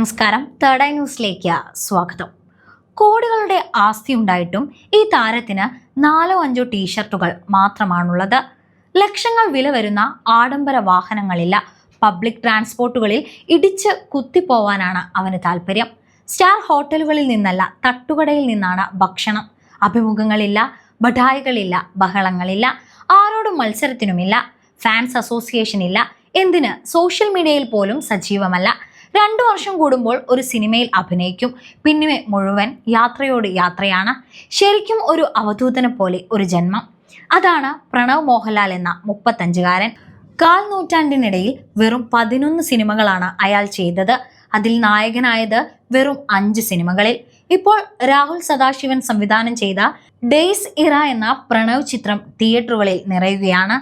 നമസ്കാരം. Third eye ന്യൂസിലേക്ക് സ്വാഗതം. കോടികളുടെ ആസ്തി ഉണ്ടായിട്ടും ഈ താരത്തിന് നാലോ അഞ്ചോ ടീഷർട്ടുകൾ മാത്രമാണുള്ളത്. ലക്ഷങ്ങൾ വില വരുന്ന ആഡംബര വാഹനങ്ങളില്ല. പബ്ലിക് ട്രാൻസ്പോർട്ടുകളിൽ ഇടിച്ച് കുത്തിപ്പോവാനാണ് അവന് താല്പര്യം. സ്റ്റാർ ഹോട്ടലുകളിൽ നിന്നല്ല തട്ടുകടയിൽ നിന്നാണ് ഭക്ഷണം. അഭിമുഖങ്ങളില്ല ബഠായികളില്ല ബഹളങ്ങളില്ല. ആരോടും മത്സരത്തിനുമില്ല ഫാൻസ് അസോസിയേഷൻ ഇല്ല എന്തിന്? സോഷ്യൽ മീഡിയയിൽ പോലും സജീവമല്ല. രണ്ടു വർഷം കൂടുമ്പോൾ ഒരു സിനിമയിൽ അഭിനയിക്കും. പിന്നെ മുഴുവൻ യാത്രയോട് യാത്രയാണ്. ശരിക്കും ഒരു അവധൂതനെ പോലെ ഒരു ജന്മം. അതാണ് പ്രണവ് മോഹൻലാൽ എന്ന മുപ്പത്തഞ്ചുകാരൻ. കാൽ നൂറ്റാണ്ടിനിടയിൽ വെറും പതിനൊന്ന് സിനിമകളാണ് അയാൾ ചെയ്തത്. അതിൽ നായകനായത് വെറും അഞ്ച് സിനിമകളിൽ. ഇപ്പോൾ രാഹുൽ സദാശിവൻ സംവിധാനം ചെയ്ത ഡേയ്സ് ഇറ എന്ന പ്രണവ് ചിത്രം തിയേറ്ററുകളിൽ നിറയുകയാണ്.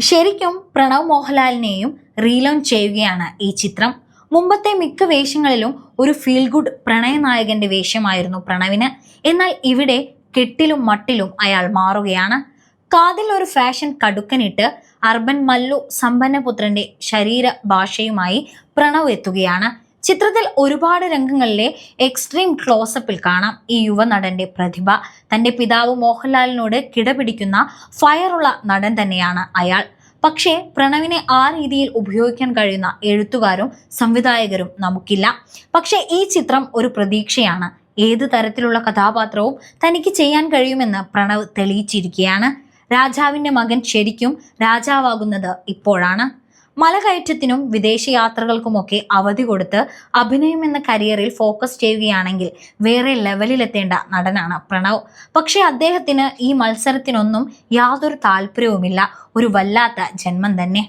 ശരിക്കും പ്രണവ് മോഹൻലാലിനെയും റീലോൺ ചെയ്യുകയാണ് ഈ ചിത്രം. മുമ്പത്തെ മിക്ക വേഷങ്ങളിലും ഒരു ഫീൽ ഗുഡ് പ്രണയനായകന്റെ വേഷമായിരുന്നു പ്രണവിന്. എന്നാൽ ഇവിടെ കെട്ടിലും മട്ടിലും അയാൾ മാറുകയാണ്. കാതിൽ ഒരു ഫാഷൻ കടുക്കനിട്ട് അർബൻ മല്ലു സമ്പന്നപുത്രന്റെ ശരീര ഭാഷയുമായി പ്രണവ് എത്തുകയാണ്. ചിത്രത്തിൽ ഒരുപാട് രംഗങ്ങളിലെ എക്സ്ട്രീം ക്ലോസപ്പിൽ കാണാം ഈ യുവനടന്റെ പ്രതിഭ. തന്റെ പിതാവ് മോഹൻലാലിനോട് കിടപിടിക്കുന്ന ഫയറുള്ള നടൻ തന്നെയാണ് അയാൾ. പക്ഷേ പ്രണവിനെ ആ രീതിയിൽ ഉപയോഗിക്കാൻ കഴിയുന്ന എഴുത്തുകാരും സംവിധായകരും നമുക്കില്ല. പക്ഷേ ഈ ചിത്രം ഒരു പ്രതീക്ഷയാണ്. ഏത് തരത്തിലുള്ള കഥാപാത്രവും തനിക്ക് ചെയ്യാൻ കഴിയുമെന്ന് പ്രണവ് തെളിയിച്ചിരിക്കുകയാണ്. രാജാവിന്റെ മകൻ ശരിക്കും രാജാവാകുന്നത് ഇപ്പോഴാണ്. മലകയറ്റത്തിനും വിദേശയാത്രകൾക്കുമൊക്കെ അവധി കൊടുത്ത് അഭിനയം എന്ന കരിയറിൽ ഫോക്കസ് ചെയ്യുകയാണെങ്കിൽ വേറെ ലെവലിലെത്തേണ്ട നടനാണ് പ്രണവ്. പക്ഷേ അദ്ദേഹത്തിന് ഈ മത്സരത്തിനൊന്നും യാതൊരു താല്പര്യവുമില്ല. ഒരു വല്ലാത്ത ജന്മം തന്നെ.